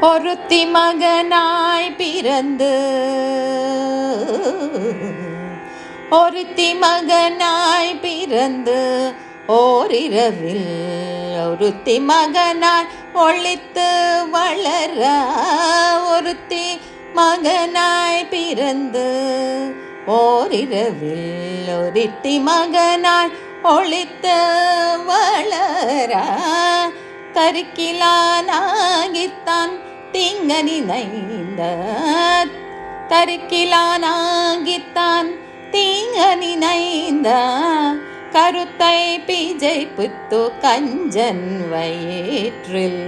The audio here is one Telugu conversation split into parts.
ஒருத்தி மகனாய் பிறந்து ஒருத்தி மகனாய் பிறந்து ஓரிரவில் ஒருத்தி மகனாய் ஒழித்து வளர ஒருத்தி மகனாய் பிறந்து ஓரிரவில் ஒருத்தி மகனாய் ஒழித்து வளர கருக்கிலானாகித்தான் திங்க நினைந்த தருக்கிலானாகித்தான் தீங்க நினைந்த கருத்தை பீஜை புத்து கஞ்சன் வயிற்றில்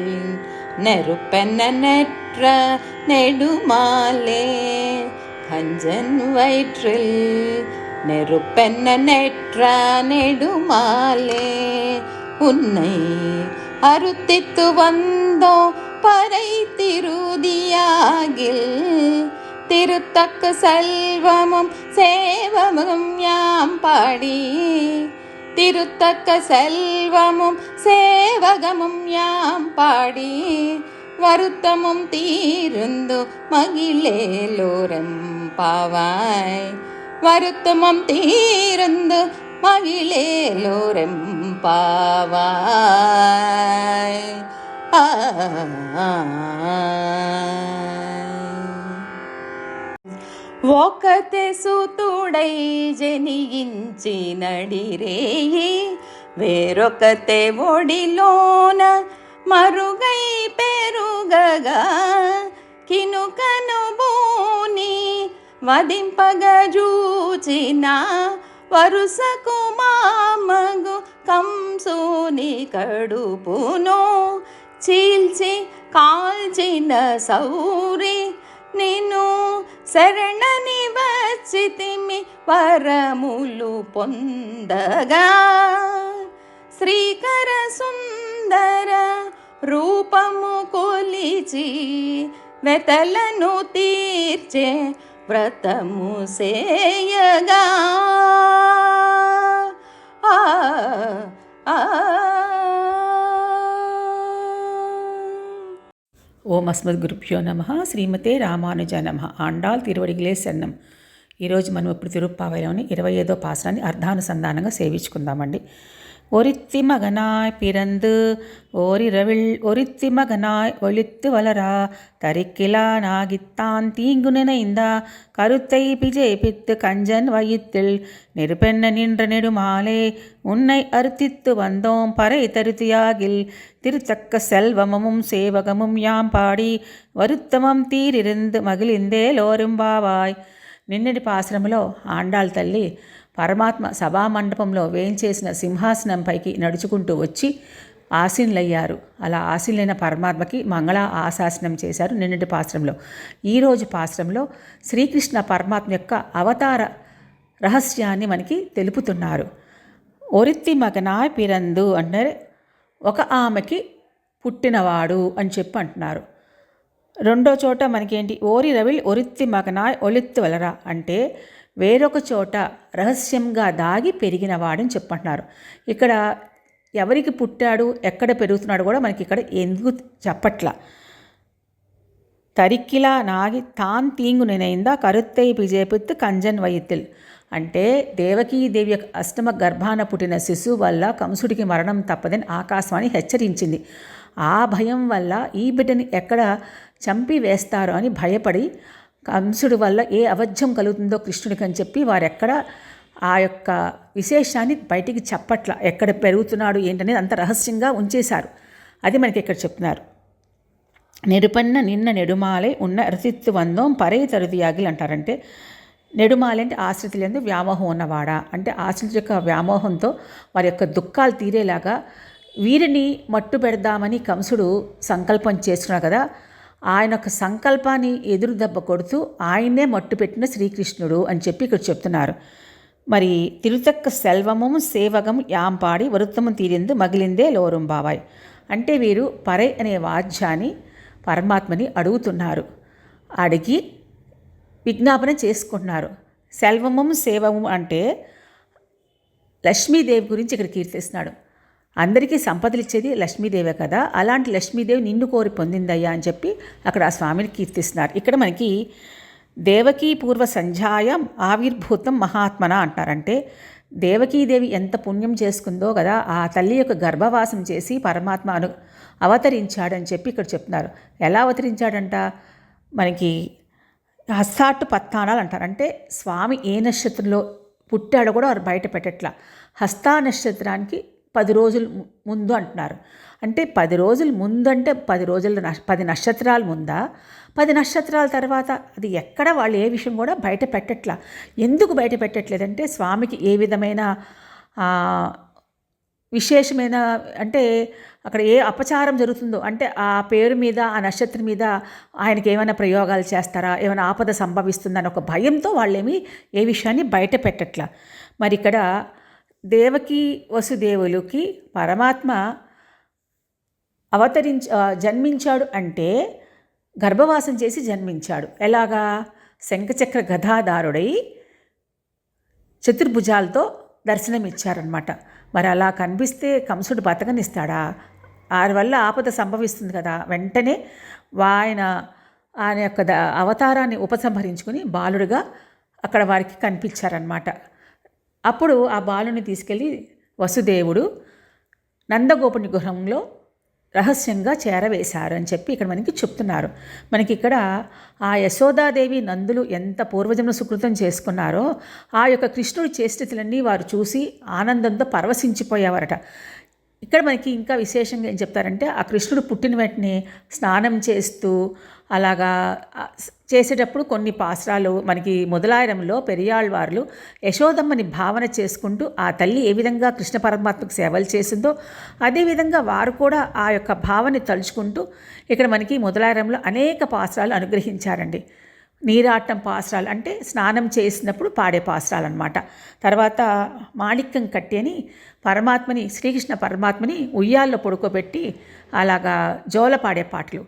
நெருப்பென்ன நெற்ற நெடுமாலே கஞ்சன் வயிற்றில் நெருப்பென்ன நெற்ற நெடுமாலே உன்னை அறுத்தித்து வந்தோம் பறை திருதியாகில் திருத்தக்க செல்வமும் சேவமும் யாம் பாடி திருத்தக்க செல்வமும் சேவகமும் யாம் பாடி வருத்தமும் தீருந்து மகிழேலோரம் பாவாய் வருத்தமும் தீருந்து மகிழேலோரம் பாவாய். ఒకతే సూతుడై జనించి నడిరేయి వేరొకతే ఒడిలోన మరుగై పెరుగగా కినుకను బూని వదింపగ జూచిన వరుసకు మామగు కంసుని కడుపును చీల్చి కాల్చిన సౌరి నిన్ను శరణని వచ్చితిమి వరములు పొందగా శ్రీకర సుందర రూపము కొలిచి వెతలను తీర్చే వ్రతము సేయగా ఆ ఓం అస్మద్ గురుభ్యో నమ. శ్రీమతే రామానుజ నమ. ఆండాల్ తిరువడిగిలే సన్నం ఈరోజు మనం ఇప్పుడు తిరుప్పావైలోని ఇరవై ఐదో పాసనాన్ని అర్ధానుసంధానంగా సేవించుకుందామండి. ஒருத்தி மகனாய் பிறந்து ஓரிரவில் ஒருத்தி மகனாய் ஒழித்து வளரா. தரிக்கிலானாகித்தான் தீங்கு நினைந்தா. கருத்தை பிஜேபித்து கஞ்சன் வயிற்றில் நெருப்பெண்ண நின்ற நெடுமாலே. உன்னை அறுத்தித்து வந்தோம் பறை தருத்தியாகில். திருத்தக்க செல்வமும் சேவகமும் யாம் பாடி. வருத்தமம் தீரிருந்து மகிழ்ந்தேலோரும்பாவாய் నిన్నటి పాశ్రమలో ஆண்டாள் தள்ளி. పరమాత్మ సభామండపంలో వేయించేసిన సింహాసనంపైకి నడుచుకుంటూ వచ్చి ఆసీనులయ్యారు. అలా ఆసీనులైన పరమాత్మకి మంగళ ఆశాసనం చేశారు నిన్నటి పాశ్రంలో. ఈరోజు పాశ్రంలో శ్రీకృష్ణ పరమాత్మ యొక్క అవతార రహస్యాన్ని మనకి తెలుపుతున్నారు. ఒరిత్తి మగనాయ్ పిరందు అంటే ఒక ఆమెకి పుట్టినవాడు అని చెప్పి అంటున్నారు. రెండో చోట మనకేంటి? ఓరి రవిల్ ఒరిత్తి మగనాయ్ ఒలిత్తి వలరా అంటే వేరొక చోట రహస్యంగా దాగి పెరిగినవాడని చెప్పంటున్నారు. ఇక్కడ ఎవరికి పుట్టాడు ఎక్కడ పెరుగుతున్నాడు కూడా మనకి ఇక్కడ ఎందుకు చెప్పట్లా? తరిక్కిలా నాగి తాన్ తీంగు నినైందా కరుత్తై పిజేపిత్తు కంజన్ వైతిల్. అంటే దేవకీదేవి యొక్క అష్టమ గర్భాన పుట్టిన శిశువు వల్ల కంసుడికి మరణం తప్పదని ఆకాశవాణి హెచ్చరించింది. ఆ భయం వల్ల ఈ బిడ్డని ఎక్కడ చంపి వేస్తారో అని భయపడి కంసుడు వల్ల ఏ అవధ్యం కలుగుతుందో కృష్ణుడికి అని చెప్పి వారెక్కడ ఆ యొక్క విశేషాన్ని బయటికి చెప్పట్ల. ఎక్కడ పెరుగుతున్నాడు ఏంటనేది అంత రహస్యంగా ఉంచేశారు. అది మనకి ఇక్కడ చెప్తున్నారు. నెరుపన్న నిన్న నెడుమాలే ఉన్న రసిత్తు వందం పరే తరుదియాగిలు అంటారంటే నెడుమాలి అంటే ఆశ్రితులందు వ్యామోహం ఉన్నవాడా? అంటే ఆశ్రితుల యొక్క వ్యామోహంతో వారి యొక్క దుఃఖాలు తీరేలాగా వీరిని మట్టు పెడదామని కంసుడు సంకల్పం చేస్తున్నాడు కదా. ఆయన యొక్క సంకల్పాన్ని ఎదురు దెబ్బ కొడుతూ ఆయనే మట్టుపెట్టిన శ్రీకృష్ణుడు అని చెప్పి ఇక్కడ చెప్తున్నారు. మరి తిరుతక్క సెల్వము సేవగం యాంపాడి వృత్తము తీరిందు మగిలిందే లోరం బావాయ్. అంటే వీరు పరై అనే వాద్యాన్ని పరమాత్మని అడుగుతున్నారు. అడిగి విజ్ఞాపన చేసుకుంటున్నారు. సెల్వము సేవము అంటే లక్ష్మీదేవి గురించి ఇక్కడ కీర్తిస్తున్నాడు. అందరికీ సంపదలు ఇచ్చేది లక్ష్మీదేవే కదా. అలాంటి లక్ష్మీదేవి నిన్ను కోరి పొందిందయ్యా అని చెప్పి అక్కడ ఆ స్వామిని కీర్తిస్తున్నారు. ఇక్కడ మనకి దేవకీ పూర్వ సంధ్యాయం ఆవిర్భూతం మహాత్మన అంటారంటే దేవకీదేవి ఎంత పుణ్యం చేసుకుందో కదా ఆ తల్లి యొక్క గర్భవాసం చేసి పరమాత్మ అను అవతరించాడని చెప్పి ఇక్కడ చెప్తున్నారు. ఎలా అవతరించాడంట? మనకి హస్తాట్టు పత్తానాలు అంటారు. అంటే స్వామి ఏ నక్షత్రంలో పుట్టాడో కూడా వారు బయట పెట్టట్లా. హస్తా నక్షత్రానికి పది రోజులు ముందు అంటున్నారు. అంటే పది రోజులు ముందంటే పది రోజుల పది నక్షత్రాల ముందా? పది నక్షత్రాల తర్వాత అది ఎక్కడ వాళ్ళు ఏ విషయం కూడా బయట పెట్టట్లా. ఎందుకు బయట పెట్టట్లేదంటే స్వామికి ఏ విధమైన విశేషమైన అంటే అక్కడ ఏ అపచారం జరుగుతుందో అంటే ఆ పేరు మీద ఆ నక్షత్రం మీద ఆయనకి ఏమైనా ప్రయోగాలు చేస్తారా? ఏమైనా ఆపద సంభవిస్తుందని ఒక భయంతో వాళ్ళేమి ఏ విషయాన్ని బయట పెట్టట్లా. మరి ఇక్కడ దేవకి వసుదేవులకి పరమాత్మ అవతరించ జన్మించాడు అంటే గర్భవాసం చేసి జన్మించాడు. ఎలాగా? శంఖచక్ర గధాదారుడై చతుర్భుజాలతో దర్శనమిచ్చారనమాట మరి అలా కనిపిస్తే కంసుడు బతకనిస్తాడా? వారి వల్ల ఆపద సంభవిస్తుంది కదా. వెంటనే ఆయన ఆయన యొక్క ద- అవతారాన్ని ఉపసంహరించుకుని బాలుడిగా అక్కడ వారికి కనిపించారనమాట అప్పుడు ఆ బాలుని తీసుకెళ్ళి వసుదేవుడు నందగోపుని గృహంలో రహస్యంగా చేరవేశారు అని చెప్పి ఇక్కడ మనకి చెప్తున్నారు. మనకి ఇక్కడ ఆ యశోదాదేవి నందులు ఎంత పూర్వజన్మ సుకృతం చేసుకున్నారో ఆ యొక్క కృష్ణుడి చేష్టతులన్నీ వారు చూసి ఆనందంతో పరవశించిపోయేవారట. ఇక్కడ మనకి ఇంకా విశేషంగా ఏం చెప్తారంటే ఆ కృష్ణుడు పుట్టిన వెంటనే స్నానం చేస్తూ అలాగా చేసేటప్పుడు కొన్ని పాసరాలు మనకి మొదలాయరంలో పెరియాళ్వార్లు యశోదమ్మని భావన చేసుకుంటూ ఆ తల్లి ఏ విధంగా కృష్ణ పరమాత్మకు సేవలు చేసిందో అదేవిధంగా వారు కూడా ఆ యొక్క భావన తలుచుకుంటూ ఇక్కడ మనకి మొదలాయరంలో అనేక పాసరాలు అనుగ్రహించారండి. నీరాటం పాసరాలు అంటే స్నానం చేసినప్పుడు పాడే పాసరాలు అనమాట తర్వాత మాణిక్యం కట్టి అని పరమాత్మని శ్రీకృష్ణ పరమాత్మని ఉయ్యాల్లో పడుకోబెట్టి అలాగా జోల పాడే పాటలు.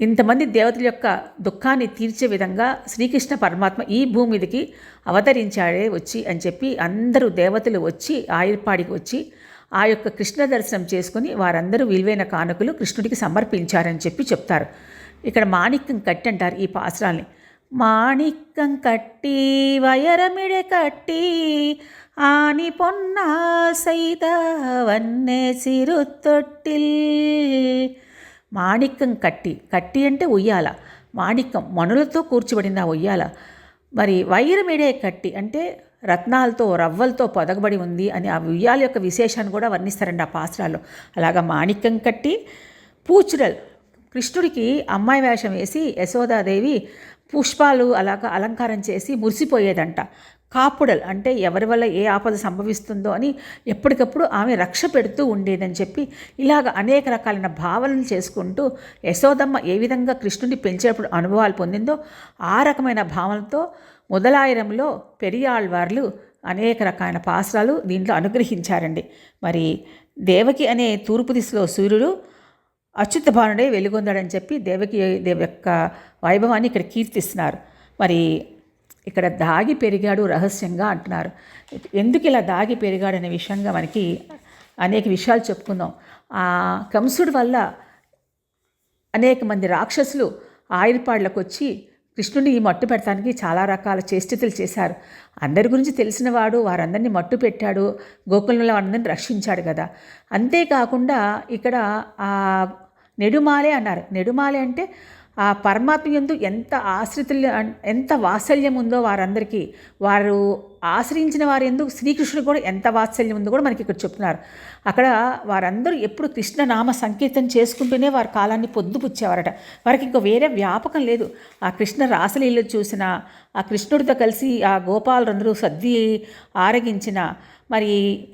ఇంతమంది దేవతల యొక్క దుఃఖాన్ని తీర్చే విధంగా శ్రీకృష్ణ పరమాత్మ ఈ భూమి మీదకి అవతరించాడే వచ్చి అని చెప్పి అందరూ దేవతలు వచ్చి ఆయుర్పాడికి వచ్చి ఆ యొక్క కృష్ణ దర్శనం చేసుకుని వారందరూ విలువైన కానుకలు కృష్ణుడికి సమర్పించారని చెప్పి చెప్తారు. ఇక్కడ మాణిక్యం కట్టి అంటారు ఈ పాసరాల్ని. మాణిక్యం కట్టి వయరమిడె కట్టి ఆని పొన్నా సైత వన్నే సిరుతొట్టిల్. మాణిక్యం కట్టి కట్టి అంటే ఉయ్యాల. మాణిక్యం మణులతో కూర్చబడిన ఉయ్యాల. మరి వైరమిడే కట్టి అంటే రత్నాలతో రవ్వలతో పొదగబడి ఉంది అని ఆ ఉయ్యాల యొక్క విశేషాన్ని కూడా వర్ణిస్తారండి ఆ పాత్రలో. అలాగా మాణిక్యం కట్టి పూచురల్ కృష్ణుడికి అమ్మాయి వేషం వేసి యశోదాదేవి పుష్పాలు అలాగా అలంకారం చేసి మురిసిపోయేదంట. కాపుడల్ అంటే ఎవరి వల్ల ఏ ఆపద సంభవిస్తుందో అని ఎప్పటికప్పుడు ఆమె రక్ష పెడుతూ ఉండేదని చెప్పి ఇలాగ అనేక రకాలైన భావనలు చేసుకుంటూ యశోదమ్మ ఏ విధంగా కృష్ణుడిని పెంచేటప్పుడు అనుభవాలు పొందిందో ఆ రకమైన భావనతో మొదలాయిరంలో పెరియాళ్వార్లు అనేక రకాలైన పాసరాలు దీంట్లో అనుగ్రహించారండి. మరి దేవకి అనే తూర్పు దిశలో సూర్యుడు అచ్యుత భానుడే వెలుగొందాడని చెప్పి దేవకి దేవి యొక్క వైభవాన్ని ఇక్కడ కీర్తిస్తున్నారు. మరి ఇక్కడ దాగి పెరిగాడు రహస్యంగా అంటున్నారు. ఎందుకు ఇలా దాగి పెరిగాడు అనే విషయంగా మనకి అనేక విషయాలు చెప్పుకుందాం. ఆ కంసుడి వల్ల అనేక మంది రాక్షసులు ఆయుర్పాడ్లకు వచ్చి కృష్ణుడిని ఈ మట్టు పెట్టడానికి చాలా రకాల చేష్టితలు చేశారు. అందరి గురించి తెలిసినవాడు వారందరినీ మట్టు పెట్టాడు గోకులంలో వారందరిని రక్షించాడు కదా. అంతేకాకుండా ఇక్కడ ఆ నెడుమాలే అన్నారు. నెడుమాలే అంటే ఆ పరమాత్మ ఎందు ఎంత ఆశ్రితులు ఎంత వాత్సల్యం ఉందో వారందరికీ వారు ఆశ్రయించిన వారు ఎందుకు శ్రీకృష్ణుడు కూడా ఎంత వాత్సల్యం ఉందో కూడా మనకి ఇక్కడ చెప్తున్నారు. అక్కడ వారందరూ ఎప్పుడు కృష్ణనామ సంకీర్తన చేసుకుంటూనే వారి కాలాన్ని పొద్దుపుచ్చేవారట. వారికి ఇంకా వేరే వ్యాపకం లేదు. ఆ కృష్ణ రాసలీలు చూసిన ఆ కృష్ణుడితో కలిసి ఆ గోపాలందరూ సద్ది ఆరగించిన మరి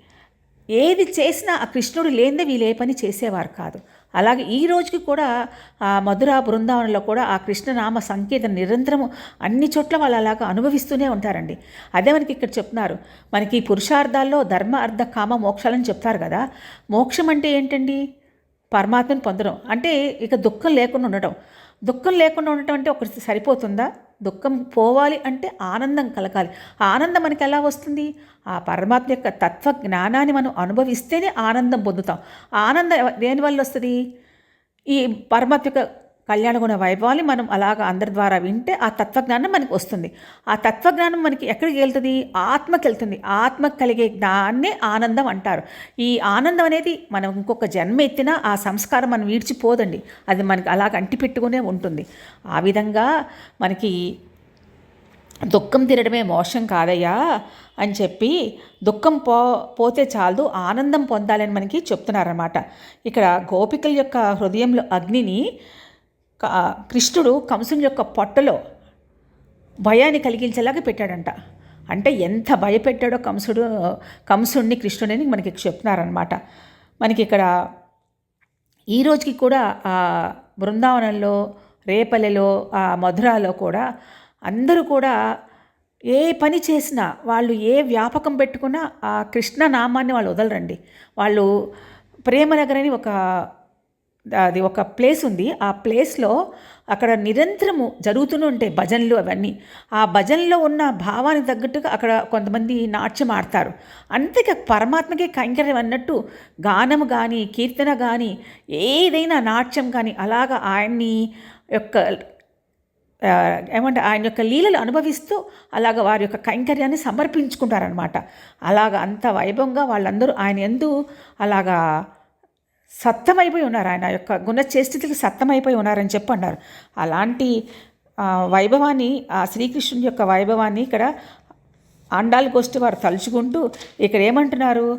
ఏది చేసినా ఆ కృష్ణుడు లేనిదే వీళ్ళు ఏ పని చేసేవారు కాదు. అలాగే ఈ రోజుకి కూడా ఆ మధుర బృందావనంలో కూడా ఆ కృష్ణనామ సంకేతం నిరంతరము అన్ని చోట్ల వాళ్ళు అలాగా అనుభవిస్తూనే ఉంటారండి. అదే మనకి ఇక్కడ చెప్తున్నారు. మనకి పురుషార్థాల్లో ధర్మ అర్థ కామ మోక్షాలని చెప్తారు కదా. మోక్షం అంటే ఏంటండి? పరమాత్మను పొందడం. అంటే ఇక దుఃఖం లేకుండా ఉండటం. దుఃఖం లేకుండా ఉండటం అంటే ఒకటి సరిపోతుందా? దుఃఖం పోవాలి అంటే ఆనందం కలగాలి. ఆనందం మనకి ఎలా వస్తుంది? ఆ పరమాత్మ యొక్క తత్వ జ్ఞానాన్ని మనం అనుభవిస్తేనే ఆనందం పొందుతాం. ఆనందం దేనివల్ల వస్తుంది? ఈ పరమాత్మ యొక్క కళ్యాణగుణ వైభవాన్ని మనం అలాగ అందరి ద్వారా వింటే ఆ తత్వజ్ఞానం మనకి వస్తుంది. ఆ తత్వజ్ఞానం మనకి ఎక్కడికి వెళ్తుంది? ఆత్మకి వెళ్తుంది. ఆత్మకు కలిగే దాన్నే ఆనందం అంటారు. ఈ ఆనందం అనేది మనం ఇంకొక జన్మ ఎత్తినా ఆ సంస్కారం మనం వీడ్చిపోదండి. అది మనకి అలాగ అంటిపెట్టుకునే ఉంటుంది. ఆ విధంగా మనకి దుఃఖం తీరడమే మోసం కాదయ్యా అని చెప్పి దుఃఖం పో పోతే చాలదు ఆనందం పొందాలని మనకి చెప్తున్నారన్నమాట. ఇక్కడ గోపికల యొక్క హృదయంలో అగ్నిని కృష్ణుడు కంసుని యొక్క పొట్టలో భయాన్ని కలిగించేలాగా పెట్టాడంట. అంటే ఎంత భయపెట్టాడో కంసుడు కంసుడిని కృష్ణుడని మనకి చెప్తున్నారనమాట మనకి ఇక్కడ ఈ రోజుకి కూడా ఆ బృందావనంలో రేపల్లెలో ఆ మధురాలో కూడా అందరూ కూడా ఏ పని చేసినా వాళ్ళు ఏ వ్యాపకం పెట్టుకున్నా ఆ కృష్ణ నామాన్ని వాళ్ళు వదలరండి. వాళ్ళు ప్రేమనగర్ అని ఒక అది ఒక ప్లేస్ ఉంది. ఆ ప్లేస్లో అక్కడ నిరంతరము జరుగుతూనే ఉంటాయి భజనలు అవన్నీ. ఆ భజనలో ఉన్న భావానికి తగ్గట్టుగా అక్కడ కొంతమంది నాట్యం ఆడతారు. అంతేకా పరమాత్మకే కైంకర్యం అన్నట్టు గానము కానీ కీర్తన కానీ ఏదైనా నాట్యం కానీ అలాగా ఆయన్ని యొక్క ఏమంటే ఆయన యొక్క లీలలు అనుభవిస్తూ అలాగ వారి యొక్క కైంకర్యాన్ని సమర్పించుకుంటారనమాట అలాగ అంత వైభవంగా వాళ్ళందరూ ఆయన ఎందు అలాగా సత్తమైపోయి ఉన్నారు ఆయన యొక్క గుణచేష్టితులకు సత్తమైపోయి ఉన్నారని చెప్పి అన్నారు అలాంటి వైభవాన్ని ఆ శ్రీకృష్ణుని యొక్క వైభవాన్ని ఇక్కడ ఆండాల్ గోష్ఠి వారు తలుచుకుంటూ ఇక్కడ ఏమంటున్నారు?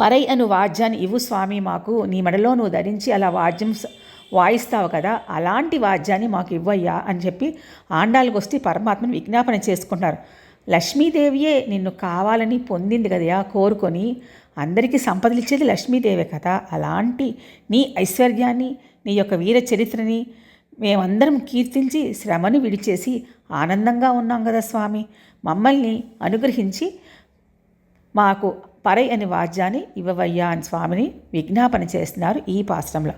పరై అను వాద్యాన్ని ఇవ్వు స్వామి మాకు నీ మెడలో నువ్వు ధరించి అలా వాద్యం వాయిస్తావు కదా అలాంటి వాద్యాన్ని మాకు ఇవ్వయ్యా అని చెప్పి ఆండాలకు వస్తే పరమాత్మను విజ్ఞాపన చేసుకుంటారు లక్ష్మీదేవియే నిన్ను కావాలని పొందింది కదయా కోరుకొని అందరికీ సంపదలు ఇచ్చేది లక్ష్మీదేవే కదా. అలాంటి నీ ఐశ్వర్యాన్ని నీ యొక్క వీర చరిత్రని మేమందరం కీర్తించి శ్రమను విడిచేసి ఆనందంగా ఉన్నాం కదా స్వామి. మమ్మల్ని అనుగ్రహించి మాకు పరై అనే వాద్యాన్ని ఇవ్వవయ్యా అని స్వామిని విజ్ఞాపన చేస్తున్నారు ఈ పాశ్రంలో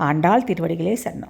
ఆండాళ్ తిరువడిగలే శరణం.